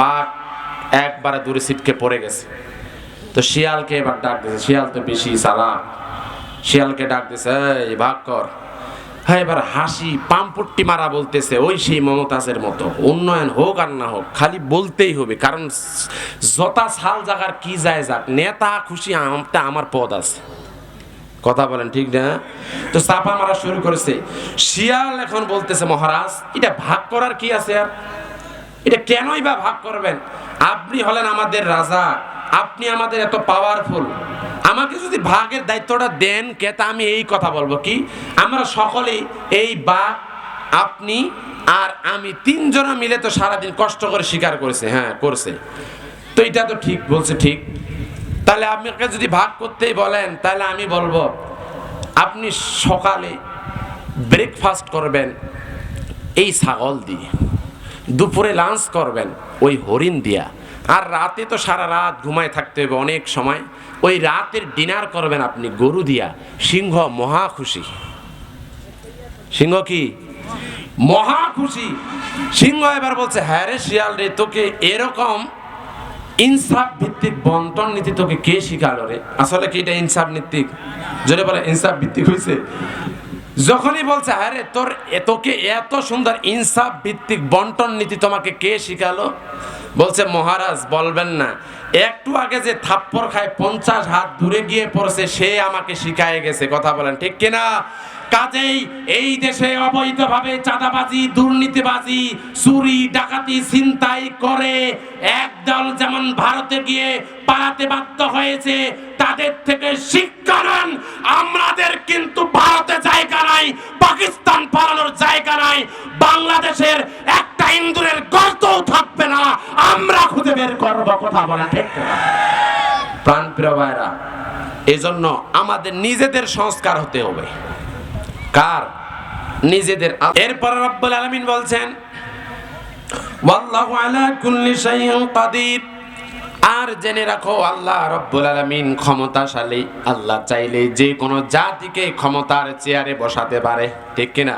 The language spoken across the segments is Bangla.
বাঘ একবারে দূরে ছিটকে পড়ে গেছে। তো শিয়ালকে এবার ডাক দিয়েছে শিয়াল তো বেশি সালা শিয়ালকে ডাক দিয়েছে এই ভাগ কর। হ্যাঁ এবার হাসি পাম্পট্টি মারা বলতেছে, ওই সেই মমতাজের মতো। উন্নয়ন হোক আর না হোক, খালি বলতেই হবে, কারণ যতা সাল জাগার কি যায় যাক, নেতা খুশি আমার পদ আছে। কথা বলেন, ঠিক না? তো চাপা মারা শুরু করেছে। শিয়াল এখন বলতেছে, মহারাজ, এটা ভাগ করার কি আছে আর? এটা কেনই বা ভাগ করবেন? আপনি হলেন আমাদের রাজা, আপনি আমাদের এত পাওয়ারফুল আমাকে যদি ভাগের দায়িত্বটা দেন কে, তা আমি এই কথা বলব কি, আমরা সকলেই এই বা, আপনি আর আমি তিনজনে মিলে তো সারাদিন কষ্ট করে স্বীকার করেছে হ্যাঁ করছে। তো এটা তো ঠিক, বলছে ঠিক। তাহলে আপনাকে যদি ভাগ করতেই বলেন, তাহলে আমি বলব, আপনি সকালে ব্রেকফাস্ট করবেন এই ছাগল দিয়ে। দুপুরে লাঞ্চ করবেন, ওই হরিণ দিয়া। আর রাতে তো সারা রাত ঘুমায় থাকতে হবে অনেক সময়। ওই রাতের ডিনার করবেন আপনি, গরু দিয়া। সিংহ মহা খুশি। সিংহ কি? মহা খুশি। সিংহ এবার বলছে হ্যাঁ রে শিয়াল রে, তোকে এরকম ইনসাফ ভিত্তিক বন্টন নীতি তোকে কে শিখালো রে? আসলে কি এটা ইনসাফ ভিত্তিক যদি বলে, ইনসাফ ভিত্তিক হয়েছে যখনই বলছে, আরে তোর তোকে এত সুন্দর ইনসাফ ভিত্তিক বন্টন নীতি তোমাকে কে শিখালো? বলছে, মহারাজ, বলবেন না। একটু আগে যে থাপ্পড় খায় পঞ্চাশ হাত দূরে গিয়ে পড়ছে, সে আমাকে শিখায় গেছে। কথা বলেন, ঠিক কিনা? কাজেই এই দেশে অবৈধভাবে চাঁদাবাজি, দুর্নীতিবাজি, চুরি, ডাকাতি, ছিনতাই করে একদল যেমন ভারতে গিয়ে পালাতে বাধ্য হয়েছে তাদের থেকে শিক্ষা নেন আমাদের কিন্তু ভারতে জায়গা নাই, পাকিস্তান পালানোর জায়গা নাই, বাংলাদেশের একটা ইন্দুরের গর্তও থাকবে না। আমরা খুঁজে বের করব, কথা বলা ঠিক প্রাণ প্রিয় ভাইরা, এজন্য আমাদের নিজেদের সংস্কার হতে হবে। কার? নিজেদের এরপর রব্বুল আলামিন বলছেন, ওয়াল্লাহু আলা কুল্লি শাইইন কাদির। আর জেনে রাখো, আল্লাহ রব্বুল আলামিন ক্ষমতাশালী। আল্লাহ চাইলে যে কোনো জাতিকে ক্ষমতার চেয়ারে বসাতে পারে, ঠিক কিনা?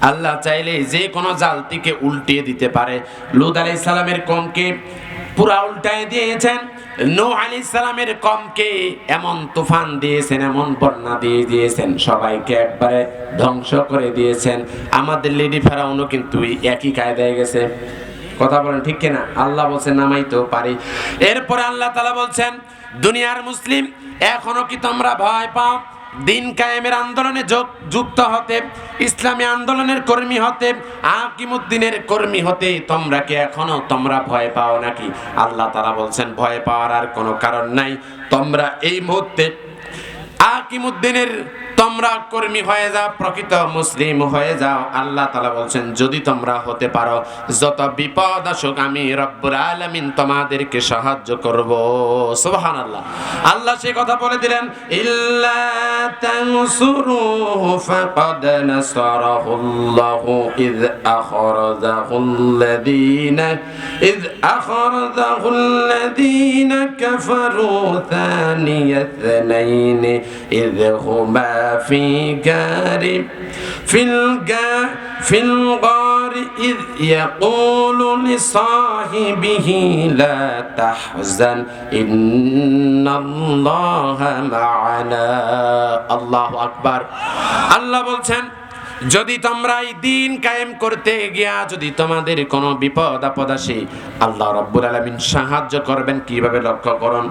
আল্লাহ চাইলে যে কোনো জালতিকে উল্টিয়ে দিতে পারে। লুত আলাইহিস সালামের কমকে পুরা উল্টায় দিয়েছেন, নূহ আলাইহিস সালামের কমকে এমন তুফান দিয়েছেন, এমন বন্যা দিয়ে দিয়েছেন, সবাইকে একবারে ধ্বংস করে দিয়েছেন। আমাদের লেডি ফেরাউনও কিন্তু একই কায়দায় গেছে। কথা বলেন, ঠিক কিনা? আল্লাহ বলছেন নামাইতেও পারি। এরপরে আল্লাহ তাআলা বলছেন, দুনিয়ার মুসলিম, এখনও কি তোমরা ভয় পাও? দিন কায়েমের আন্দোলনে যুক্ত হতে, ইসলামী আন্দোলনের কর্মী হতে আকিমুদ্দিনের কর্মী হতে, তোমরা কি এখনও তোমরা ভয় পাও নাকি? আল্লাহ তারা বলছেন, ভয় পাওয়ার আর কোনো কারণ নাই। তোমরা এই মুহূর্তে আকিমুদ্দিনের তোমরা কর্মী হয়ে যাও প্রকৃত মুসলিম হয়ে যাও আল্লাহ তালা বলছেন যদি তোমরা হতে পারো যত বিপদ আসুক আমি রব্বুর আলামিন তোমাদেরকে সাহায্য করব সুবহান আল্লাহ আল্লাহ সে কথা বলে দিলেন ইল্লা তানসুরুহু ফাকাদ নাসারাহুল্লাহু ইয আখরাজাহুল্লাযীনা ইয আখরাজাহুল্লাযীনা কাফারু ثاني اثنين إذ هما في غار في الغار في الغار إذ يقول لصاحبه لا تحزن إن الله معنا الله أكبر আল্লাহ বলছেন যদি তোমরা এই দিন কায়েম করতে গিয়া যদি তোমাদের কোনো বিপদ আপদ আসে আল্লাহ রব্বুল আলামিন সাহায্য করবেন কিভাবে লক্ষ্য করুন